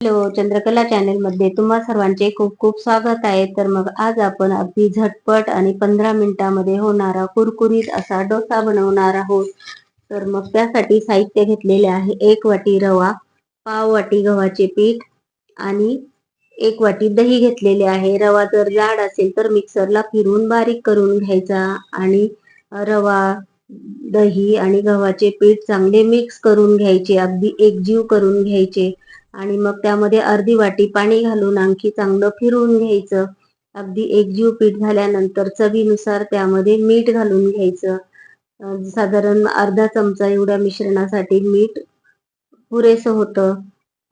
Hello Chandrakala channel मध्ये तुम्हा सर्वांचे खूप खूप स्वागत आहे. तर मग आज आपण अगदी झटपट आणि पंधरा मिनिटांमध्ये होणारा कुरकुरीत असा डोसा बनवणार आहोत. तर मग त्यासाठी साहित्य घेतलेले आहे एक वाटी रवा पाव वाटी गव्हाचे पीठ आणि एक वाटी दही घेतलेले आहे. रवा जर जाड असेल तर मिक्सरला फिरून बारीक करून घ्यायचा आणि रवा दही आणि गव्हाचे पीठ चांगले मिक्स करून घ्यायचे अगदी एकजीव करून घ्यायचे. आणि मग त्यामध्ये अर्धी वाटी पाणी घालून आणखी चांगलं फिरवून घ्यायचं. अगदी एकजीव पीठ झाल्यानंतर चवीनुसार त्यामध्ये मीठ घालून घ्यायचं. साधारण अर्धा चमचा एवढ्या मिश्रणासाठी मीठ पुरेसं होतं.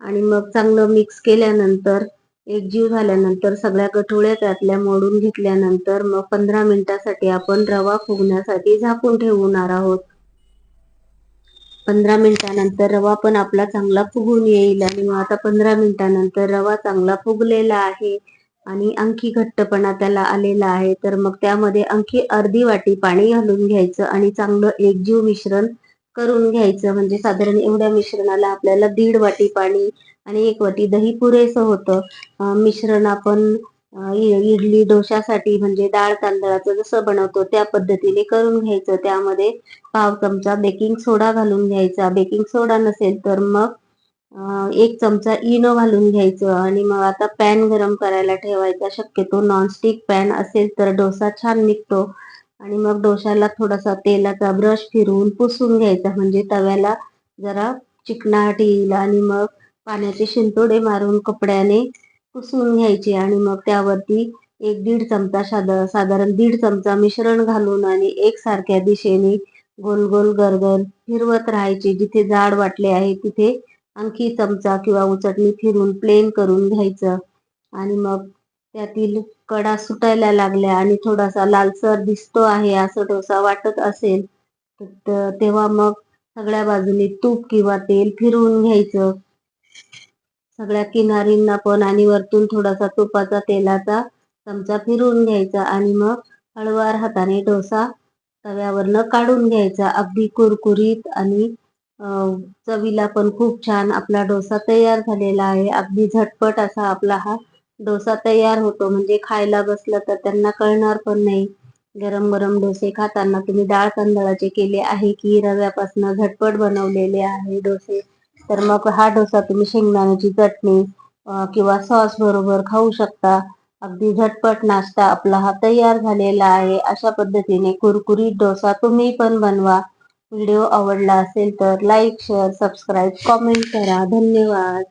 आणि मग चांगलं मिक्स केल्यानंतर एकजीव झाल्यानंतर सगळ्या गठोळ्या त्यातल्या मोडून घेतल्यानंतर मग पंधरा मिनिटासाठी आपण रवा फुगण्यासाठी झाकून ठेवणार आहोत. पंधरा मिनिटानंतर रवा पण आपला चांगला फुगून येईल आणि मग आता पंधरा मिनिटानंतर रवा चांगला फुगलेला आहे आणि आणखी घट्टपणा त्याला आलेला आहे तर मग त्यामध्ये आणखी अर्धी वाटी पाणी घालून घ्यायचं आणि चांगलं एकजीव मिश्रण करून घ्यायचं. म्हणजे साधारण एवढ्या मिश्रणाला आपल्याला दीड वाटी पाणी आणि एक वाटी दही पुरेसं होतं. मिश्रण आपण इडली डोशासाठी म्हणजे डाळ तांदळाचं जसं बनवतो त्या पद्धतीने करून घ्यायचं. त्यामध्ये पाव चमचा बेकिंग सोडा घालून घ्यायचा. बेकिंग सोडा नसेल तर मग एक चमचा इनो घालून घ्यायचं. आणि मग आता पॅन गरम करायला ठेवायचा. शक्यतो नॉनस्टिक पॅन असेल तर डोसा छान निघतो. आणि मग डोशाला थोडासा तेलाचा ब्रश फिरवून पुसून घ्यायचा. म्हणजे तव्याला जरा चिकनाट येईल. आणि मग पाण्याचे शिंतोडे मारून कपड्याने पुसून घ्यायचे आणि मग त्यावरती एक दीड चमचा साधारण दीड चमचा मिश्रण घालून आणि एकसारख्या दिशेने गोल गोल गरगर फिरवत राहायचे. जिथे जाड वाटले आहे तिथे आणखी चमचा किंवा उचटणी फिरून प्लेन करून घ्यायचं. आणि मग त्यातील कडा सुटायला लागल्या आणि थोडासा लालसर दिसतो आहे असं डोसा वाटत असेल तर तेव्हा मग सगळ्या बाजूने तूप किंवा तेल फिरवून घ्यायचं. सगळ्या किनारींना पण आणि वरतून थोडासा तुपाचा तेलाचा चमचा फिरवून घ्यायचा आणि मग हळवार हाताने डोसा तव्यावरनं काढून घ्यायचा. अगदी कुरकुरीत आणि चवीला पण खूप छान आपला डोसा तयार झालेला आहे. अगदी झटपट असा आपला हा डोसा तयार होतो. म्हणजे खायला बसलं तर त्यांना कळणार पण नाही. गरम गरम डोसे खाताना तुम्ही डाळ तांदळाचे केले आहे की रव्यापासून झटपट बनवलेले आहे डोसे? तर मग हा डोसा तुम्ही शेंगदाण्याची चटणी किंवा सॉस बरोबर खाऊ शकता. अगदी झटपट नाश्ता आपला हा तयार झालेला आहे. अशा पद्धतीने कुरकुरीत डोसा तुम्ही पण बनवा. व्हिडिओ आवडला असेल तर लाईक शेअर सबस्क्राईब कॉमेंट करा. धन्यवाद.